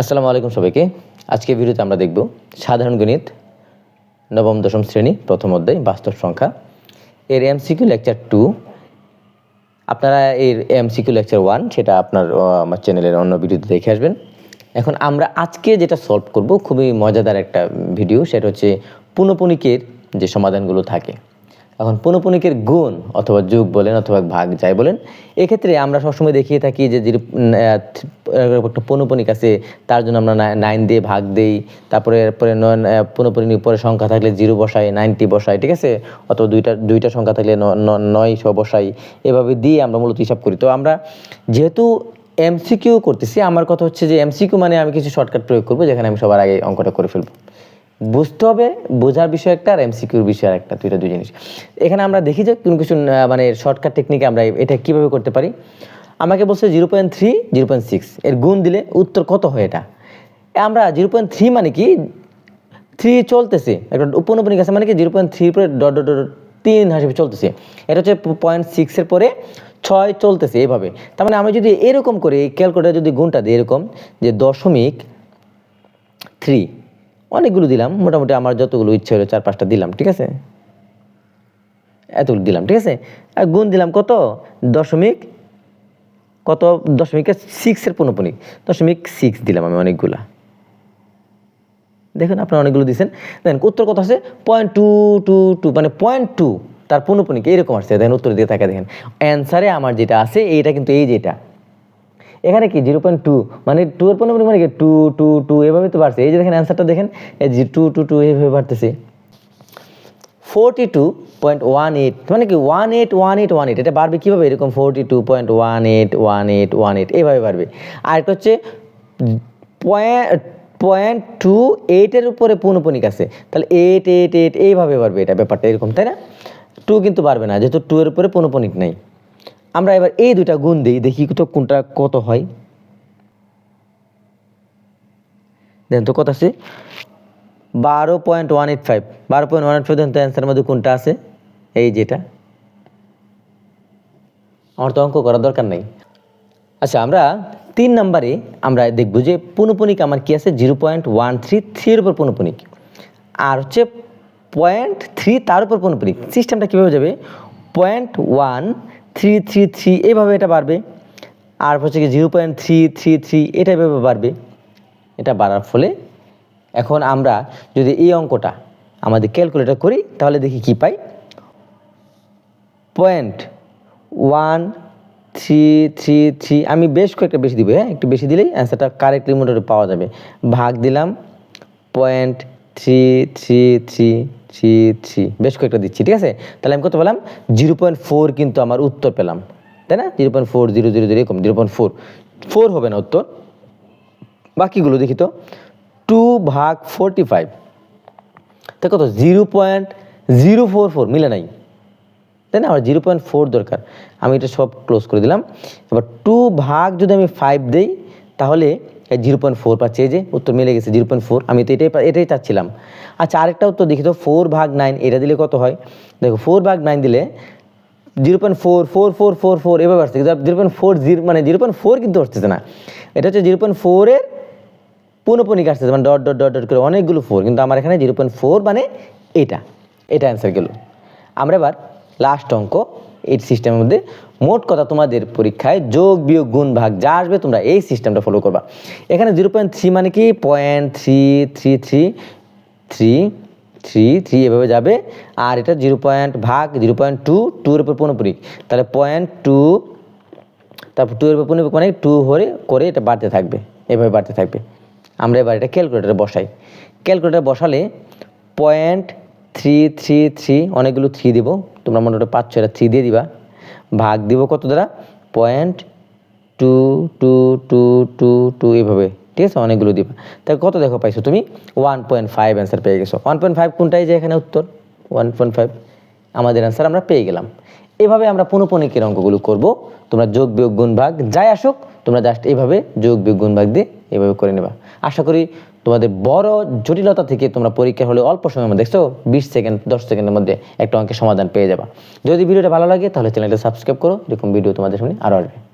আসসালামু আলাইকুম সবাইকে। আজকে ভিডিওতে আমরা দেখব সাধারণ গণিত নবম, দশম শ্রেণি, প্রথম অধ্যায়, বাস্তব সংখ্যা। এর এমসিকিউ লেকচার টু আপনারা এর এমসিকিউ লেকচার ওয়ান সেটা আপনার আমার চ্যানেলের অন্য ভিডিওতে দেখে আসবেন। এখন আমরা আজকে যেটা সলভ করব, খুবই মজাদার একটা ভিডিও, সেটা হচ্ছে পুনঃপুনিকের যে সমাধানগুলো থাকে। এখন পুনঃপুনিকের গুণ অথবা যোগ বলেন অথবা ভাগ যাই বলেন, এক্ষেত্রে আমরা সবসময় দেখিয়ে থাকি যে একটা পুনঃপুনিক আছে তার জন্য আমরা নাইন দিয়ে ভাগ দেই। তারপরে, এরপরে নয় পুনঃপুনিক পরে সংখ্যা থাকলে জিরো বসাই নাইনটি বসাই, ঠিক আছে? অথবা দুইটা দুইটা সংখ্যা থাকলে ন- ন- নয়শো বসাই। এভাবে দিয়ে আমরা মূলত হিসাব করি। তো আমরা যেহেতু এমসিকিউ করতেছি, আমার কথা হচ্ছে যে এমসিকিউ মানে আমি কিছু শর্টকাট প্রয়োগ করব, যেখানে আমি সবার আগে অঙ্কটা করে ফেলব। বুঝতে হবে, বোঝার বিষয় একটা আর এমসিকিউর বিষয় একটা দুইটা দুই জিনিস। এখানে আমরা দেখি যে কোনো কিছু মানে শর্টকাট টেকনিকে আমরা এটা কীভাবে করতে পারি। আমাকে বলছে zero point three, zero point six. এর গুণ দিলে উত্তর কত হয় এটা? আমরা জিরো পয়েন্ট থ্রি মানে কি? থ্রি চলতেছে। একটা উপনপনিক আছে মানে কি? জিরো পয়েন্ট থ্রি পরে ডট ডট ডট, তিন হিসেবে চলতেছে। এটা হচ্ছে পয়েন্ট সিক্সের পরে ছয় চলতেছে এভাবে। তার মানে আমি যদি এরকম করে এই ক্যালকুলেটার যদি গুণটা দিই এরকম, যে দশমিক থ্রি, অনেকগুলো দিলাম, মোটামুটি আমার যতগুলো ইচ্ছে হলো চার পাঁচটা দিলাম, ঠিক আছে? এতগুলো দিলাম, ঠিক আছে? আর গুণ দিলাম কত? দশমিক কত? দশমিকের সিক্সের পনপনিক দশমিক সিক্স দিলাম আমি অনেকগুলা। দেখুন, আপনারা অনেকগুলো দিচ্ছেন দেখেন উত্তর কত আছে পয়েন্ট টু টু টু মানে পয়েন্ট টু তার পনপনিক এরকম আসছে? দেখেন উত্তর দিয়ে থাকে দেখেন। অ্যান্সারে আমার যেটা আছে, এইটা কিন্তু এই যেটা। এখানে কি? জিরো পয়েন্ট টু মানে টু এর পনেরো মানে কি? টু টু টু এভাবে তো বাড়ছে। এই যে দেখেন অ্যান্সারটা দেখেন, এই যে টু টু টু এইভাবে বাড়তেছে। Forty two point one eight মানে কি one eight one eight one eight এটা বাড়বে কীভাবে? এরকম forty two point one eight one eight one eight এইভাবে বাড়বে। আর একটা হচ্ছে পয়েন্ট পয়েন্ট টু এইটের উপরে পৌনপনিক আছে। তাহলে এইট এইট এইট এইভাবে বাড়বে এটা ব্যাপারটা, এরকম, তাই না? টু কিন্তু বাড়বে না, যেহেতু টু এর উপরে পৌনপনিক নাই। আমরা এবার এই দুইটা গুণ দিই, দেখি তো কোনটা কত হয়। দেখেন তো কত আছে? বারো পয়েন্ট ওয়ান এইট ফাইভ, বারো পয়েন্ট ওয়ান এইট ফাইভ দেখেন তো অ্যান্সারের মধ্যে কোনটা আছে? এই যেটা। আমার তো অঙ্ক করার দরকার নেই। আচ্ছা আমরা তিন নম্বরে আমরা দেখব যে পুনঃপুনিক আমার কি আছে? জিরো পয়েন্ট ওয়ান থ্রি থ্রির উপর পুনঃপুনিক। আর হচ্ছে পয়েন্ট থ্রি তার উপর পুনঃপুনিক। সিস্টেমটা কীভাবে যাবে? Point one three three three এইভাবে এটা বাড়বে। আর হচ্ছে কি zero point three three three এটা এভাবে বাড়বে। এটা বাড়ার ফলে এখন আমরা যদি এই অঙ্কটা আমাদের ক্যালকুলেটর করি, তাহলে দেখি কি পাই? Point one three three three আমি বেশ কয়েকটা বেশি দিব হ্যাঁ? একটু বেশি দিলেই অ্যান্সারটা কারেক্টলি মোটামুটি পাওয়া যাবে। ভাগ দিলাম point three three three three three বেশ কয়েকটা দিচ্ছি, ঠিক আছে? তাহলে আমি কত পেলাম? জিরো পয়েন্ট ফোর কিন্তু আমার উত্তর পেলাম, তাই না? Zero point four zero zero zero এরকম জিরো পয়েন্ট ফোর ফোর হবে না উত্তর। বাকিগুলো দেখি তো। টু ভাগ ফোরটি ফাইভ তা কত zero point zero four four মিলে নাই। তাই না? আমার জিরো পয়েন্ট ফোর দরকার। আমি এটা সব ক্লোজ করে দিলাম। এবার টু ভাগ যদি আমি ফাইভ দেই, তাহলে জিরো পয়েন্ট ফোর পাচ্ছি। যে, উত্তর মিলে গেছে জিরো পয়েন্ট ফোর আমি তো এটাই এটাই চাচ্ছিলাম। আচ্ছা আরেকটা উত্তর দেখি তো ফোর ভাগ নাইন এটা দিলে কত হয়? দেখো ফোর ভাগ নাইন দিলে zero point four four four four four এভাবে আসছে। জিরো পয়েন্ট ফোর জিরো মানে জিরো পয়েন্ট ফোর কিন্তু আসতেছে না। এটা হচ্ছে জিরো পয়েন্ট ফোরের পুনঃপুনিক আসতেছে মানে ডট ডট ডট ডট করে অনেকগুলো ফোর কিন্তু আমার এখানে জিরো পয়েন্ট ফোর মানে এটা এটা অ্যান্সার গেল। আমরা এবার লাস্ট অঙ্ক, এই সিস্টেমের মধ্যে মোট কথা তোমাদের পরীক্ষায় যোগ, বিয়োগ, গুণ, ভাগ যা আসবে তোমরা এই সিস্টেমটা ফলো করবা। এখানে জিরো পয়েন্ট থ্রি মানে কি? Point three three three three three three এভাবে যাবে। আর এটা জিরো পয়েন্ট ভাগ জিরো পয়েন্ট টু টুর উপর পুনঃপুরিক তাহলে পয়েন্ট টু তারপর টু এর উপর পুনঃপুরিক মানে টু হরে করে এটা বাড়তে থাকবে, এভাবে বাড়তে থাকবে। আমরা এবার এটা ক্যালকুলেটারে বসাই। ক্যালকুলেটারে বসালে পয়েন্ট থ্রি থ্রি থ্রি অনেকগুলো থ্রি দিব। তোমরা মোটামুটি পাঁচ ছয়টা থ্রি দিয়ে দিবা। ভাগ দিব কত দ্বারা? Point two two two two two এভাবে। ঠিক আছে? অনেকগুলো দিবা। তাই কত দেখো পাইছো তুমি? ওয়ান পয়েন্ট ফাইভ অ্যান্সার পেয়ে গেছো। ওয়ান পয়েন্ট ফাইভ কোনটাই যে এখানে উত্তর? ওয়ান পয়েন্ট ফাইভ আমাদের অ্যান্সার আমরা পেয়ে গেলাম। এভাবে আমরা পুনঃপুনিকের অঙ্কগুলো করব। তোমরা যোগ বিয়োগ গুণ ভাগ যাই আসুক, তোমরা জাস্ট এইভাবে যোগ বিয়োগ গুণ ভাগ দিয়ে এভাবে করে নেবা। আশা করি তোমাদের বড় জটিলতা থেকে তোমরা পরীক্ষা হলে অল্প সময়ের মধ্যে, দেখছ? বিশ সেকেন্ড, দশ সেকেন্ডের মধ্যে একটা অঙ্কের সমাধান পেয়ে যাবা। যদি ভিডিওটা ভালো লাগে, তাহলে চ্যানেলটা সাবস্ক্রাইব করো। এরকম ভিডিও তোমাদের সামনে আরও আসবে।